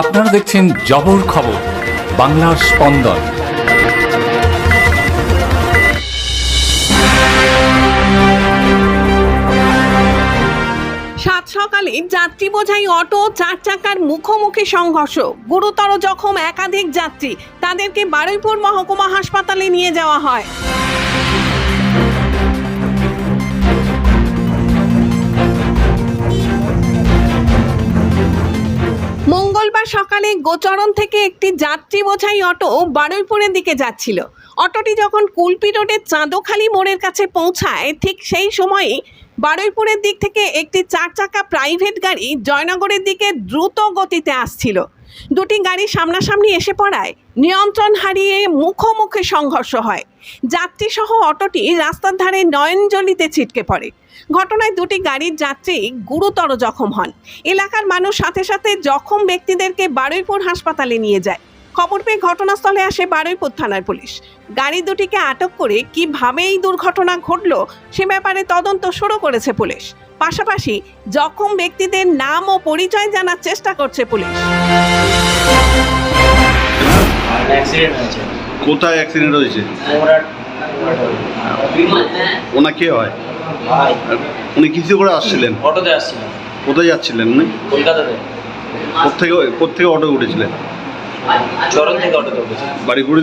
আপনারা দেখছেন জবর খবর, বাংলার স্পন্দন। সাত সকালে যাত্রী বোঝাই অটো, চার চাকার মুখোমুখি সংঘর্ষ। গুরুতর জখম একাধিক যাত্রী। তাদেরকে বারুইপুর মহকুমা হাসপাতালে নিয়ে যাওয়া হয়। সকালে গোচরণ থেকে একটি যাত্রী বোঝাই অটো বারুইপুরের দিকে যাচ্ছিল। অটোটি যখন কুলপি রোডের চাঁদোখালি মোড়ের কাছে পৌঁছায়, ঠিক সেই সময়ই বারুইপুরের দিক থেকে একটি চার চাকা প্রাইভেট গাড়ি জয়নগরের দিকে দ্রুত গতিতে আসছিল। দুটি গাড়ি সামনাসামনি এসে পড়ায়। নিয়ন্ত্রণ হারিয়ে মুখোমুখি সংঘর্ষ হয়। যাত্রীসহ অটোটি রাস্তার ধারে নয়নজলিতে ছিটকে পড়ে। ঘটনায় দুটি গাড়ির যাত্রী গুরুতর জখম হন। এলাকার মানুষ সাথে সাথে জখম ব্যক্তিদেরকে বারুইপুর হাসপাতালে নিয়ে যায়। খবর পেয়ে ঘটনাস্থলে আসে বারুইপুর থানার পুলিশ। গাড়ি দুটিকে আটক করে কীভাবে এই দুর্ঘটনা ঘটল সে ব্যাপারে তদন্ত শুরু করেছে পুলিশ। পাশাপাশি জখম ব্যক্তিদের নাম ও পরিচয় জানার চেষ্টা করছে পুলিশ। অ্যাক্সিডেন্ট হয়েছে। কোথায় অ্যাক্সিডেন্ট হয়েছে? ওনা কে হয়? উনি কিছু করে আসছিলেন? অটোতে আসছিলাম কোথায় যাচ্ছিলেন উনি? কলকাতাতে। কোথেকে কোথেকে অটো উঠেছিলেন? চরণ থেকে অটোতে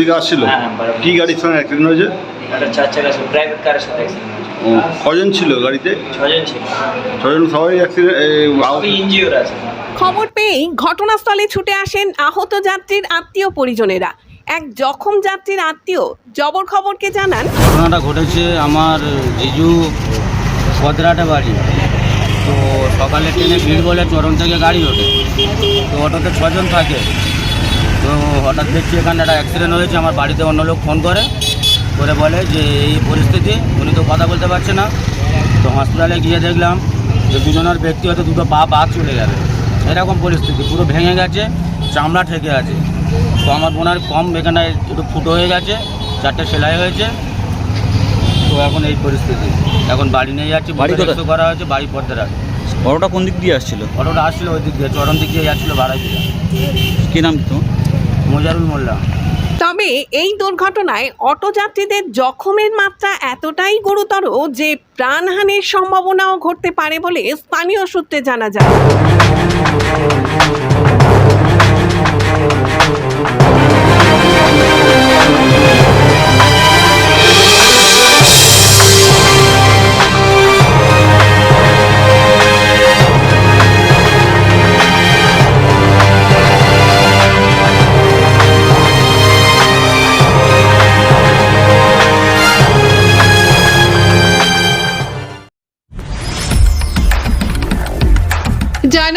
দিকে আসছিল? হ্যাঁ, হ্যাঁ। কি গাড়ির সঙ্গে অ্যাক্সিডেন্ট হয়েছে? একটা চার চাকা প্রাইভেট কারের সাথে অ্যাক্সিডেন্ট কজন ছিল গাড়িতে? ছজন ছিল। ছজন সবাই ইঞ্জিওর আছে। খবর পেয়েই ঘটনাস্থলে ছুটে আসেন আহত যাত্রীর আত্মীয় পরিজনেরা। এক জখম যাত্রীর আত্মীয় জবর খবরকে জানান ঘটনাটা ঘটেছে আমার জিজু পদরাটে বাড়ি। তো সকালে ট্রেনে ভিড় বলে চরম থেকে গাড়ি ওঠে। তো অটোতে ছজন থাকে। তো হঠাৎ দেখছি এখানে একটা অ্যাক্সিডেন্ট হয়েছে আমার বাড়িতে অন্য লোক ফোন করে। করে বলে যে এই পরিস্থিতি উনি তো কথা বলতে পারছে না। তো হসপিটালে গিয়ে দেখলাম যে দুজনের ব্যক্তি হয়তো দুটো পা পা চলে গেছে এরকম পরিস্থিতি পুরো ভেঙে গেছে চামড়া ঠেকে আছে। তো আমার বোনার কম এখানে একটু ফুটো হয়ে গেছে চারটে সেলাই হয়েছে। তো এখন এই পরিস্থিতি। এখন বাড়ি নিয়ে যাচ্ছে বাড়ি? করা হয়েছে বাড়ি পর্দার আছে অটোটা কোন দিক দিয়ে আসছিল? অটোটা আসছিল ওই দিক দিয়ে চরম দিক দিয়ে যাচ্ছিল বাড়াই দিয়ে কি নাম তো মোজারুল মোল্লা। তবে এই দুর্ঘটনায় অটোযাত্রীদের জখমের মাত্রা এতটাই গুরুতর যে প্রাণহানির সম্ভাবনাও ঘটতে পারে বলে স্থানীয় সূত্রে জানা যায়।